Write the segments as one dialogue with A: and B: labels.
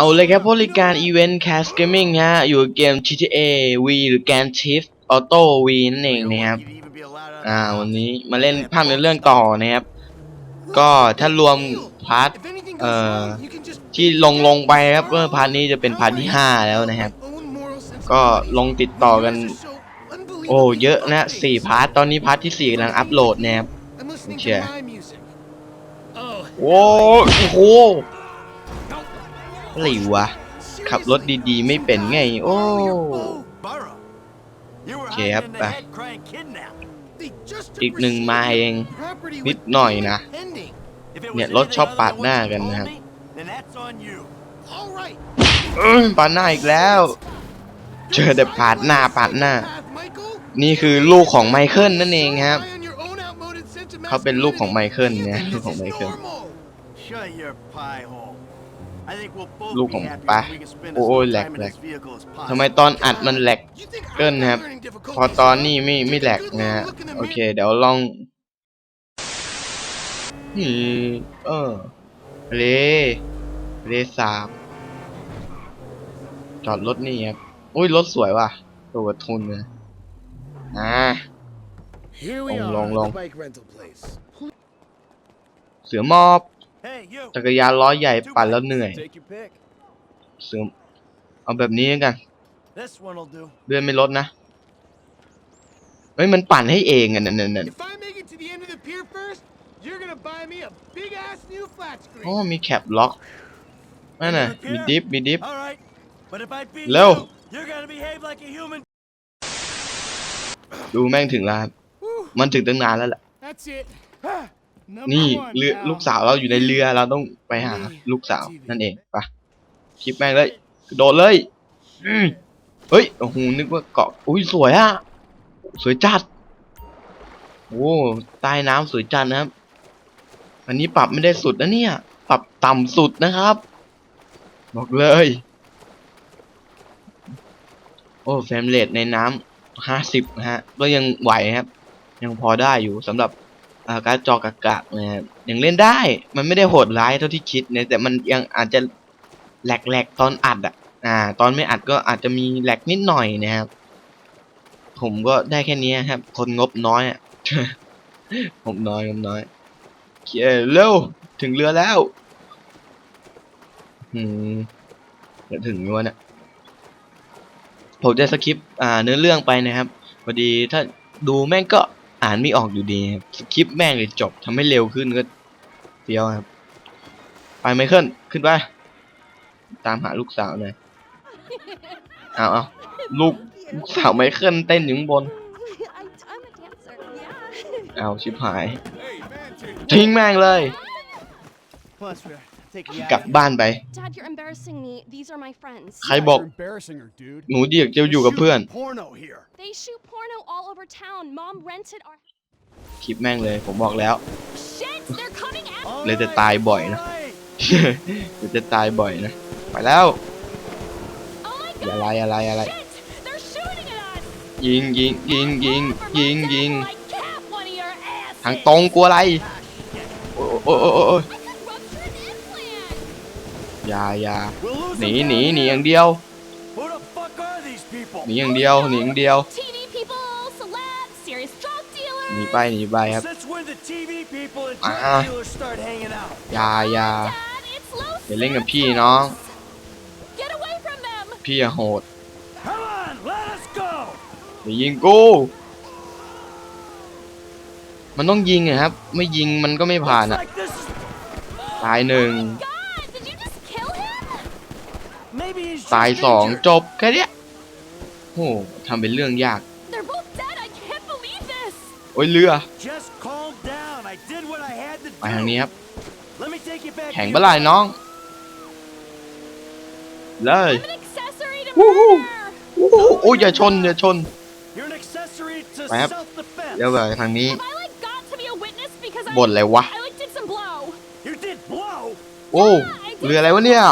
A: เอาเลยครับบริการ Event Cast Gaming ฮะ อยู่เกม GTA V หรือ Grand Theft Auto V นั่นเองนะครับ อ่า วันนี้มาเล่นภาพในเรื่องต่อนะครับ ก็ถ้ารวมพาร์ท เอ่อ ที่ลงลงไปครับเมื่อพาร์ทนี้จะเป็นพาร์ทที่ 5 แล้วนะครับ ก็ลงติดต่อกัน โอ้ เยอะนะสี่พาร์ท ตอนนี้พาร์ทที่ 4กำลังอัปโหลดนะครับโอ้โอ้โห อะไรวะ ขับรถดีๆ ไม่เป็นไง โอ้
B: Okay,
A: yep,
B: up.
A: uh,
C: they just
A: อีกหนึ่งมาเองนิดหน่อยนะ เนี่ยรถชอบปาดหน้ากันนะครับปาดหน้าอีกแล้ว เจอแต่ปาดหน้าปาดหน้า นี่คือลูกของไมเคิลนั่นเองครับ เขาเป็นลูกของไมเคิลเนี่ยลูกของไมเคิล ลูก
B: be
A: ของ
B: happy
A: ปะ
B: if we can spend
A: โอ้
B: as
A: โอ้
B: much
A: แหลก
B: time in
A: แหลก
B: this vehicle as possible.
A: ทำไมตอนอัดมันแหลก
C: You think I'm
A: เกินนะครับ
C: learning difficulties?
A: พอตอนนี้ไม่ไม่แหลกนะฮะโอเค เดี๋ยวลองนี่เออเลเลสาบจอดรถนี่ครับอุ้ยรถสวยว่ะตัวทุนนะอ่า
C: Here
A: we are, Long, long.
C: the bike rental place.
A: เสือมอบ
B: Hey, you.
A: จักรยานล้อใหญ่ปั่นแล้วเหนื่อย
B: Take your pick.
A: เสือเอาแบบนี้แล้วกัน
B: This one will do.
A: เลื่อนไม่ลดนะเฮ้ยมันปั่นให้เองอะนั่นนั่นนั่น
C: If I make it to the end of the pier first, you're gonna buy me a big ass new flat
A: โอ้
C: screen.
A: มีแคปล็อกนั่นน่ะมีดิฟมีดิฟ
B: All right. But if I beat
A: Leo.
B: you, you're gonna behave like a human.
A: ดูแม่งถึงแล้วครับ
C: Whew,
A: มันถึงตั้งนานแล้วแหละ
C: that's it. Number
A: นี่
C: one,
A: เรือ
C: pal.
A: ลูกสาวเราอยู่ในเรือเราต้องไปหาลูกสาวนั่นเองไปะคลิปแม่งเลยกระโดดเลยอืมเฮ้ยโอ้โหนึกว่าเกาะอุ้ยสวยอะสวยจัดโอ้ใต้น้ำสวยจัดนะครับ อันนี้ปรับไม่ได้สุดนะเนี่ย ปรับต่ำสุดนะครับ บอกเลย โอ้แฟมเลตในน้ำห้าสิบนะฮะ ก็ยังไหวครับ ยังพอได้อยู่สำหรับอ่า การจอกากะนะครับยังเล่นได้ มันไม่ได้โหดร้ายเท่าที่คิดนะแต่มันยังอาจจะแหลกๆตอนอัดอะอ่า ตอนไม่อัดก็อาจจะมีแหลกนิดหน่อยนะครับ ผมก็ได้แค่นี้ครับ คนงบน้อยอะงบน้อยงบน้อยเคเร็วถึงเรือแล้วอืมจะถึงอยวะเนี่ยผมจะสคิปอ่าเนื้อเรื่องไปนะครับพอดีถ้าดูแม่งก็ อ่านไม่ออกอยู่ดีครับสคริปแม่งเลยจบทำให้เร็วขึ้นก็เฟี้ยวครับ ไปไมเคิลขึ้นไป ตามหาลูกสาวหน่อยเอาเอาลูกลูกสาวไมเคิลเต้นอยู่ข้างบน เอาชิบหาย ทิ้งแม่งเลย
B: Plus, we're taking you
A: กลับ
B: out.
A: บ้านไป
D: Dad, you're embarrassing me. These are my friends.
A: ใครบอก
C: You're embarrassing her, dude.
A: หนูเดียกจะอยู่กับเพื่อน
B: Porno here.
D: They shoot porno all over town. Mom rented our.
A: คลิปแม่งเลย ผมบอกแล้ว
D: Shit! They're coming at
A: เลยจะตายบ่อยนะ
B: Alright.
A: เดี๋ยวจะตายบ่อยนะ ไปแล้ว
D: Oh my
A: อย่า
D: god!
A: ไรอะไรอะไร
D: Shit! They're shooting at us!
A: ยิงยิงยิงยิง
D: For my
A: ยิง
D: dad
A: ยิง
D: will, like, cap one of your asses.
A: ทางตรงกลัวอะไร โอ้โอ้โอ้โอ้โอ้
D: I
A: ย่าอย่า
B: We'll lose
A: หนี
B: them
A: หนี
B: down
A: หนี
B: here.
A: อย่างเดียว
B: Who the fuck are these people?
A: หนีอย่างเดียวหนีอย่างเดียว
D: TV people, celebs, serious drug
A: หนี
D: dealers.
A: ไปหนีไปครับ
B: Since when the TV people and
A: Ah.
B: drug dealers start hanging out?
A: อย่าอย่า
D: Dad, it's Los
A: อย่าเล่นกับพี่น้อง
D: Get away from them.
A: พี่อย่าโหด
B: Come on, let us go.
A: อย่ายิงกูมันต้องยิงอะครับ ไม่ยิงมันก็ไม่ผ่าน
B: Looks
A: อะ
B: like this is
A: ตายหนึ่ง ตาย
B: just
A: สอง
B: injured.
A: จบแค่เนี้ยโอ้ทำเป็นเรื่องยาก
D: They're both dead. I can't believe this.
A: โอ้ยเรือ
B: Just calm down. I did what I had to
A: ไปทาง
B: do.
A: นี้ครับ
B: Let me take you back.
A: แข่ง
B: to
A: เปะล่า
B: your
A: น้องเลย
D: I'm an accessory to
A: Woohoo.
D: murder.
A: โอ้โหโอ้ยอย่าชนอย่าชน
B: You're an accessory to
A: Map.
B: self-defense.
A: เดี๋ยวไปทางนี้
D: Have I like got to be a witness because I
A: บ่นอะไรวะ
D: I like did some blow.
B: You did blow.
A: โอ้
D: Yeah, I did
A: เรืออะไรวะเนี่ย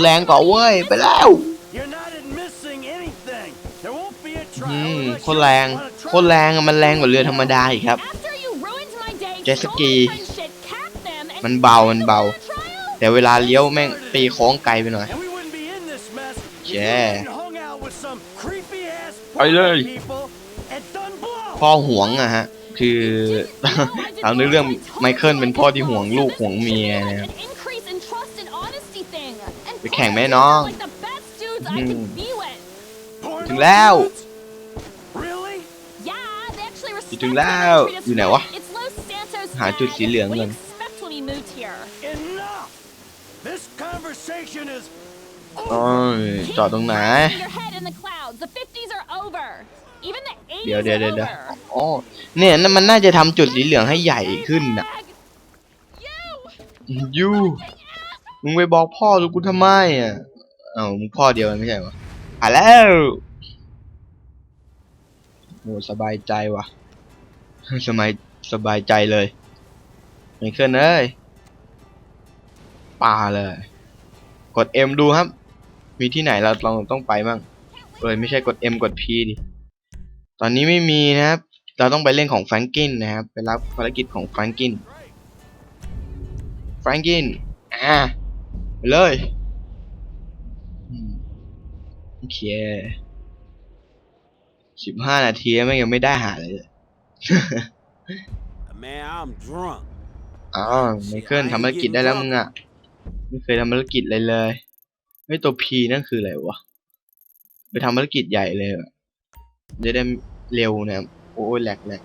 A: แรงกว่าเว้ย ไปแล้ว
B: You're not admitting anything. There won't be a
A: อื
B: trial
A: ม
B: unless
A: โคน
B: you
A: แรง
B: wanna try.
A: โคนแรงอะมันแรงกว่าเรือธรรมดาอีกครับ
D: After you ruined my day,
A: Jet
D: stole
A: ski.
D: my friend's shit, capped them, and
A: มันเบา
D: said
A: มัน
D: to
A: เบา
D: win a trial?
A: แต่เวลาเลี้ยวแม่งตีโค้งไกลไปหน่อย
B: And we wouldn't be in this mess if you
A: Yeah.
B: hadn't hung out with some creepy ass
A: Ôi
B: black
A: ơi.
B: people and done blow.
A: พ่อห่วงอะฮะ คือตามในเรื่องไมเคิลเป็นพ่อที่ห่วงลูกห่วงเมียนะครับ ไปแข่งไหม
D: plus,
A: น้อง
D: they're like the best dudes I could be with.
B: Porno
A: ถึงแล้ว
B: dudes? Really?
D: Yeah, they actually respect
A: ถึง
D: me
A: แล้ว
D: and treat us
A: อยู่ไหน
D: right.
A: วะ
D: It's Los Santos
A: หาจุด
D: flag.
A: สีเหลือง
D: What do
A: ก่อน
D: you expect when we moved here?
B: Enough. This conversation is
A: โอ้ย
D: Keep
A: จอดตรงไหน
D: blasting your head in the clouds. The 50s are over. Even the 80s
A: เดี๋ยวเดี๋ยว
D: are
A: เดี๋ยวเดี๋ยว
D: over.
A: อ๋อเนี่ยนั่นมันน่าจะทำจุดสีเหลืองให้ใหญ่ขึ้นน่ะ
D: Flag. You!
A: มึงไปบอกพ่อดูกูทำไมอะเอ้ามึงพ่อเดียวกันไม่ใช่เหรออะแล้วโอ้สบายใจว่ะสบายสบายใจเลยไม่เคลื่อนเอ้ยป่าเลย กด M ดูครับ มีที่ไหนเราเราต้องไปบ้างเอยไม่ใช่กด M กด P ดิตอนนี้ไม่มีนะครับ เราต้องไปเล่นของแฟรงกินนะครับ ไปรับภารกิจของแฟรงกินแฟรงกินอ่า ไปเลยอืมโอเคสิบห้านาทีแล้วไม่งยังไม่ได้หาเลย
B: Man, I'm drunk.
A: อ๋อไมเคิลทำภารกิจได้แล้วมึงอะ ไม่เคยทำภารกิจเลยเลยไอ้ยตัว P นั่นคืออะไรวะ ไปทำภารกิจใหญ่เลยอะจะได้เร็วนะครับโอ้ยแหลกแหลก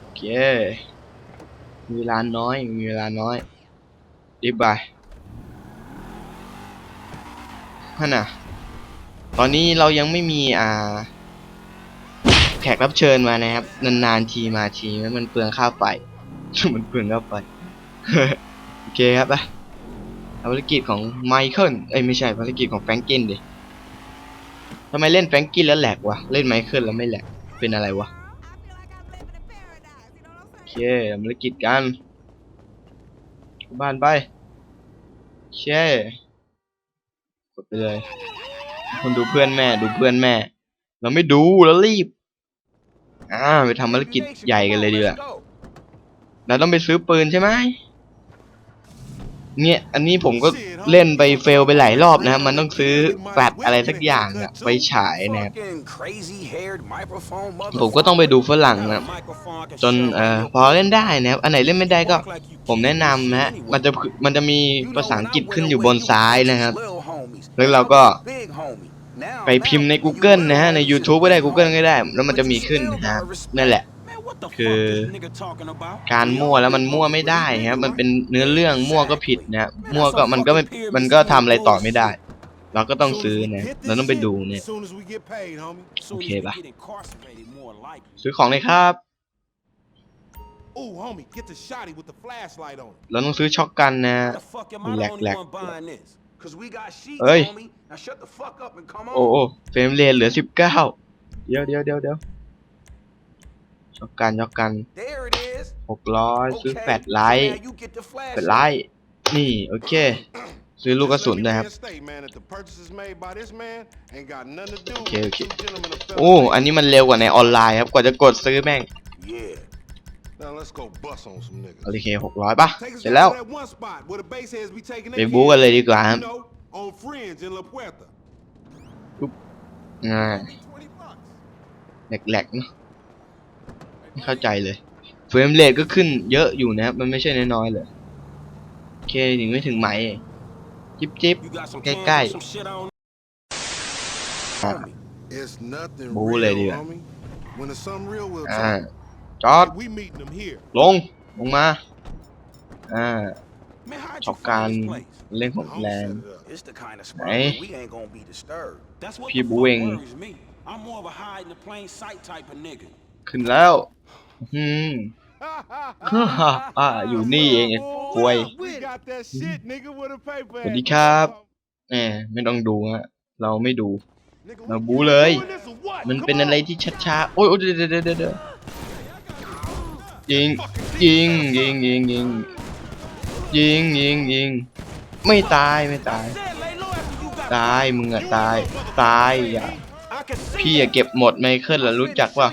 A: โอเคมีเวลาน้อย มีเวลาน้อยรีบไป ฮะน่ะตอนนี้เรายังไม่มีอ่า แขกรับเชิญมานะครับ นานๆทีมาทีมันเปลืองค่าไฟ มันเปลืองค่าไฟโอเคครับไปภารกิจของไมเคิลเอ้ยไม่ใช่ภารกิจของแฟรงกินดิทำไมเล่นแฟรงกินแล้วแหลกวะเล่นไมเคิลแล้วไม่แหลกเป็นอะไรวะโอเคภารกิจกันบ้านไปโอเค กดไปเลย คนดูเพื่อนแม่ ดูเพื่อนแม่ เราไม่ดูแล้วรีบ อ่าไปทำภารกิจใหญ่กันเลยดีกว่าเราต้องไปซื้อปืนใช่ไหมเนี่ย อันนี้ผมก็เล่นไปเฟลไปหลายรอบนะครับมันต้องซื้อแฟลชอะไรสักอย่างอะไปฉายนะครับผมก็ต้องไปดูฝรั่งนะจนเอ่อพอเล่นได้นะครับอันไหนเล่นไม่ได้ก็ผมแนะนำนะฮะมันจะมันจะมีภาษาอังกฤษขึ้นอยู่บนซ้ายนะครับ แล้วเราก็ไปพิมพ์ใน Google นะฮะ ใน YouTube ก็ได้ Google ก็ได้ แล้วมันจะมีขึ้นนะครับนั่นแหละ คือการมั่วแล้วมันมั่วไม่ได้ครับมันเป็นเนื้อเรื่องมั่วก็ผิดนะมั่วก็มันก็ไม่มันก็ทำอะไรต่อไม่ได้ เราก็ต้องซื้อนะเราต้องไปดูเนี่ย
C: As soon as we get paid, homie.
A: โอเคปะซื้อของเลยครับ
C: Ooh, homie, get the shotty with the flashlight on.
A: เราต้องซื้อช็อกกันนะ
B: Lack, lack.
A: Ơi.
B: Ơi.
A: โอ้โอ้เฟรมเรทเหลือสิบเก้าเดี๋ยวเดี๋ยวเดี๋ยวเดี๋ยวช็อกกันช็อกกันหกร้อยซื้อแฟลชไลท์แฟลชไลท์นี่ โอเค ซื้อลูกกระสุนนะครับ
C: State, man, that the purchases made by this man ain't got nothing to do
A: Okay,
C: with
A: okay.
C: two gentlemen of fellow
A: โอ้ อันนี้มันเร็วกว่าในออนไลน์ครับ กว่าจะกดซื้อแม่ง
C: Now let's go bust on some niggas.
A: โอเคหกร้อยป่ะ
C: Take us
A: เสร็จแล้ว
C: down to that one spot where the base heads be taking
A: ไป
C: their
A: บู๊กันเลยดีกว่าครับ
C: You know, on Fringe in La Puerta.
A: อ่า
C: 20 bucks.
A: แหลกๆเนอะไม่เข้าใจเลย เฟรมเรทก็ขึ้นเยอะอยู่นะครับมันไม่ใช่น้อยๆเลยโอเคถึงไม่ถึงไหมเองจิ๊บจิ๊บ
B: Cái
A: Cái
B: cay.
A: cay.
C: It's nothing
A: Bố
C: real,
A: lady à?
C: homie. When it's something real, we'll
A: อ่า
C: talk.
A: จอด
C: We meeting them here.
A: ลง ลงมา อ่าช็อกการเล่นของ
C: Homie
A: แรง
C: set it up.
B: It's the kind of
A: spot where
B: we ain't gonna be disturbed. That's what
A: พี่บูเอง
B: I'm more of a hide in the plain sight type of nigga.
A: ขึ้นแล้วอืมฮ่าฮ่าอ่าอยู่นี่เองไอ้ควย
C: We got that shit, nigga, with a paper.
A: สวัสดีครับแหมไม่ต้องดูฮะเราไม่ดู
C: Nigga,
A: Mà
C: we-
A: bú
C: you
A: lời.
C: doing this or what?
A: มัน
C: Come
A: เป็นอะไร
C: on.
A: ที่ช้าๆโอ้ยโอ้ยเดี๋ยวเดี๋ยวเดี๋ยวเดี๋ ยวยิง ยิง ยิง ยิง ยิง ยิง ยิง ยิง ไม่ตาย ไม่ตาย ตาย มึงอะตาย ตายอย่าพี่อะเก็บหมดไมเคิลแล้วรู้จักว่า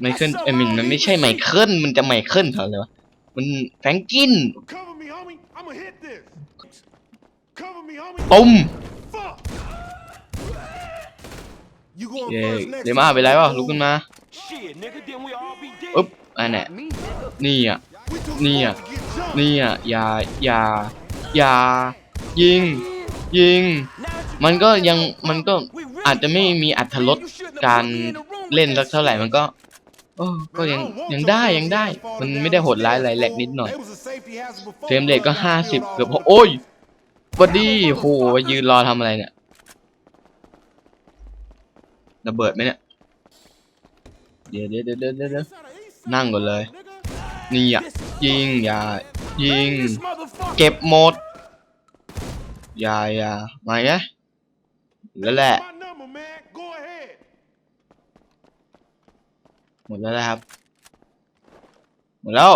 A: ไมเคิลเอ้ยมันมันไม่ใช่ไมเคิล มันจะไมเคิลเท่าไหร่วะ มันแฟรงกิน
C: Cover me, I'ma hit this. Cover me, homie.
A: ตุ้ม
C: Fuck. You going
A: เย้
C: first next
A: เดม่าเป็นไรวะลุกขึ้นมา
E: Shit, nigga, then we all be dead.
A: อึ๊บอันเนี้ยนี่อะ
C: We too
A: Nia.
C: close to get jumped.
A: นี่อะอย่าอย่าอย่ายิง ยิง มันก็ยังมันก็อาจจะไม่มีอัตรสการเล่นสักเท่าไหร่มันก็โอ้ก็ยังยังได้ยังได้ มันไม่ได้โหดร้ายอะไรแหลกนิดหน่อย
C: They was a safety hazard before
A: เฟรมเรทก็
C: we
A: ห้าสิบ
C: built
A: เกือบ
C: all
A: โอ้ยสวัสดีโหยืนรอทำอะไรเนี่ย ระเบิดไหมเนี่ย เดี๋ยวเดี๋ยวเดี๋ยวเดี๋ยวนั่งก่อนเลย นี่อะยิงอย่ายิง เก็บหมดอย่าอย่าไมาไงแล้วแหละ หมดแล้วนะครับ หมดแล้ว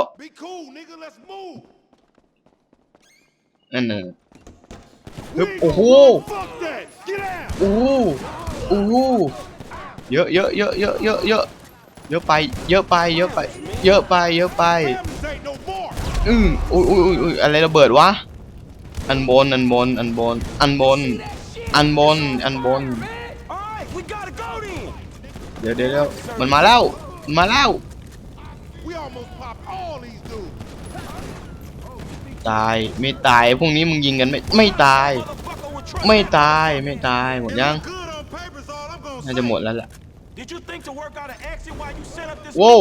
A: นั่นเน่ะ
C: We
A: Yep.
C: ain't gonna
A: Oh.
C: run. Fuck that. Get out.
A: โอ้โหโอ้โห เยอะเยอะเยอะเยอะเยอะเยอะเยอะไป เยอะไป เยอะไป เยอะไป เยอะไป อืออุ้ยอุ้ยอุ้ยอุ้ยอะไรระเบิดวะ อันบน อันบน อันบน อันบน อันบน อันบน เดี๋ยวเดี๋ยวมันมาแล้ว มาแล้วตาย ไม่ตาย พวกนี้มึงยิงกันไม่ ไม่ตาย ไม่ตาย ไม่ตาย หมดยัง น่าจะหมดแล้วแหละ
E: Did you think to work out an exit while you set up this
A: โว้ว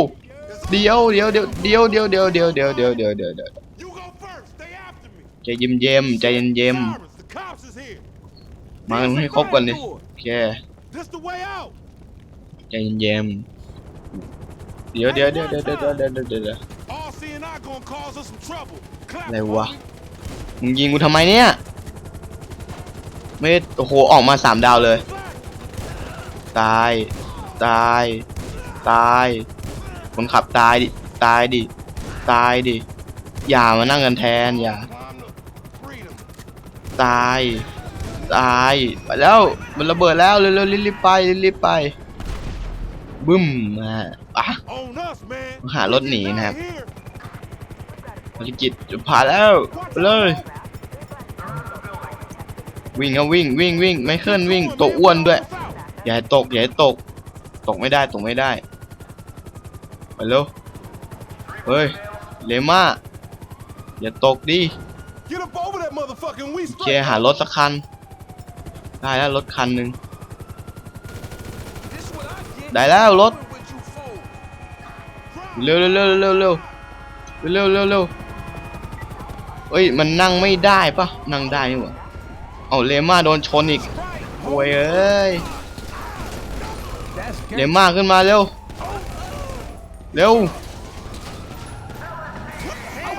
A: เดี๋ยวเดี๋ยวเดี๋ยวเดี๋ยวเดี๋ยวเดี๋ยวเดี๋ยวเดี๋ยวเดี๋ยวเดี๋ยวเดี๋ยวเดี๋ยว
C: You go first. Stay after me.
A: ใจเย็นเย็มใจเย็นเย็ม
C: Sirens, the cops is here.
A: มากันให้ครบก่อนดิโอเค
C: This the way out.
A: ใจเย็นเย็มเดี๋ยวเดี๋ยวเดี๋ยวเดี๋ยวเดี๋ยวเดี๋ยวเดี๋ยวเดี๋ยวเดี๋ยว
C: All seeing I gonna cause us some trouble. Clap,
A: อะไรวะ
C: homie.
A: มึงยิงกูทำไมเนี่ยไม่ได้โอ้โหออกมาสามดาวเลยตาย ตาย ตาย คนขับตายดิ ตายดิ ตายดิ อย่ามานั่งกันแทนอย่า ตาย ตายไปแล้ว มันระเบิดแล้วเร็วๆรีบๆไปรีบๆไป บึ้มมาอะ
C: On us, man.
A: หารถหนีนะครับภารกิจจะผ่านแล้วไปเลย วิ่งครับวิ่งวิ่งวิ่งไม่เคลื่อนวิ่งตัวอ้วนด้วย อย่าตกอย่าตก ตกไม่ได้ตกไม่ได้ไปเร็วเฮ้ยเลม่าอย่าตกดิโอเคหารถสักคัน ได้แล้วรถคันหนึ่งได้แล้วรถเร็วเร็วเร็วเร็วเร็วเร็วเร็วเร็วเฮ้ยมันนั่งไม่ได้ปะนั่งได้นี่หว่าเอาเลม่าโดนชนอีกโว้ยเอ้ย เลวมากขึ้นมาเร็ว เร็ว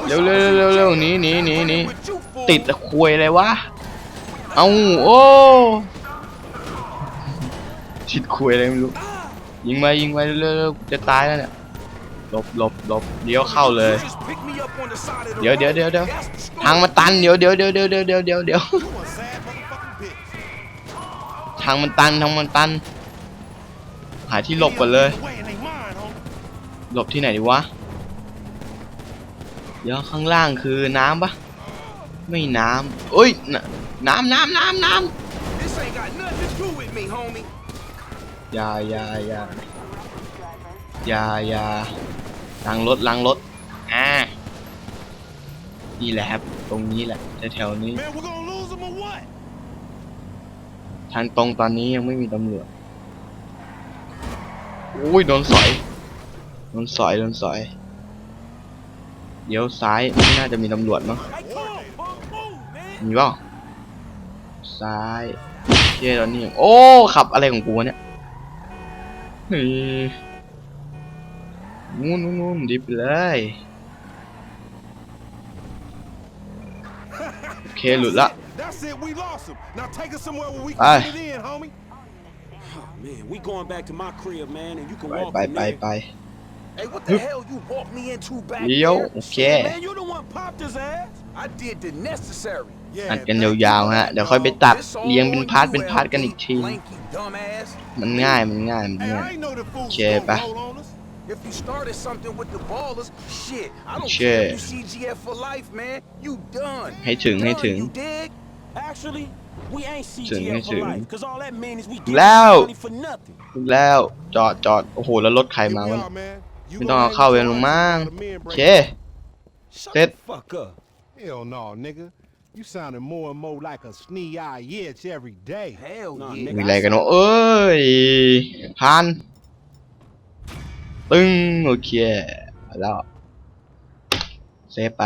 A: เร็วเร็วเร็วหนีหนีหนีหนีติดควยเลยวะ เอาโอ้ชิดควยอะไรไม่รู้ ยิงมายิงมาเร็วจะตายแล้วเนี่ยหลบหลบหลบเดี๋ยวเข้าเลย เดี๋ยวเดี๋ยวเดี๋ยวเดี๋ยวทางมันตันเดี๋ยวเดี๋ยวเดี๋ยวเดี๋ยวเดี๋ยวเดี๋ยวเดี๋ยวทางมันตันทางมันตัน หาที่หลบก่อนเลย
C: Way in they mind, homie.
A: หลบที่ไหนดีวะ เดี๋ยวข้างล่างคือน้ำปะไม่น้ำเอ้ยนน้ำน้ำน้ำน้
E: This ain't got nothing to do with me, homie. ำ
A: อย่าอย่าอย่าอย่าอย่าล้างรถล้างรถอ่านี่แหละครับ ตรงนี้แหละแถวๆนี้
C: Man, we're gonna lose them or what?
A: ทางตรงตอนนี้ยังไม่มีตำรวจโอ้ยโดนสอยโดนสอยโดนสอยเดี๋ยวซ้ายไม่น่าจะมีตำรวจมั้ง
E: Hey, come on, punk, move, man.
A: มีเปล่าซ้ายเย้ตอนนี้โอ้ขับอะไรของกูวะเนี่ยเฮ้ยงูนงูนงูนดิบเลยโอเคหลุดละ
C: That's it,
E: Man, we going back to my crib, man, and you can
A: ไป
E: walk
A: ไป
E: in
A: ไป
E: there.
A: ไป
E: Hey, what the hell you walked me into back
A: เดี๋ยว
E: there?
A: โอเค
E: Man, you the one popped his ass. I did the necessary.
A: อัดกันยาวๆฮะ เดี๋ยวค่อยไปตัด
E: This all
A: เรียงเป็น
E: on
A: พาร์ท
E: you,
A: เป็นพาร์ทกันอีก
E: LP,
A: ที
E: lanky dumbass.
A: มันง่ายมันง่ายมัน
C: Hey,
A: ง่าย
C: I ain't know the fools
A: Okay,
C: gonna
A: bye.
C: roll on us.
B: If you started something with the ballers, shit, I don't
A: Shit.
B: care if you CGF for life, man. You done.
A: ให้ถึงให้
B: Done,
A: ถึง
B: You dig?
E: Actually, we ain't
A: Chừng,
E: CGF for
A: chừng.
E: life, cause all that means is we get
A: Lao.
E: money for nothing.
A: แล้วจอดจอดโอ้โหแล้วรถใคร
C: Here
A: มา
C: we
A: วะ
C: are, man. You
A: ไม่
C: gonna
A: ต้องเอา
C: hang
A: เข้า
C: with
A: เว
C: your
A: รลง
C: ass
A: มั้ง
C: while the men
A: โอ
C: break
A: เค
E: Shut
A: Sit.
E: the fuck up.
C: Hell no, nigga. You sounding more and more like a snee-eye itch every day.
B: Hell
E: Nah,
B: yeah.
E: nigga.
A: มีอะไรกันวะเอ้ยพันตึ้งโอเคเอาแล้วเซฟไป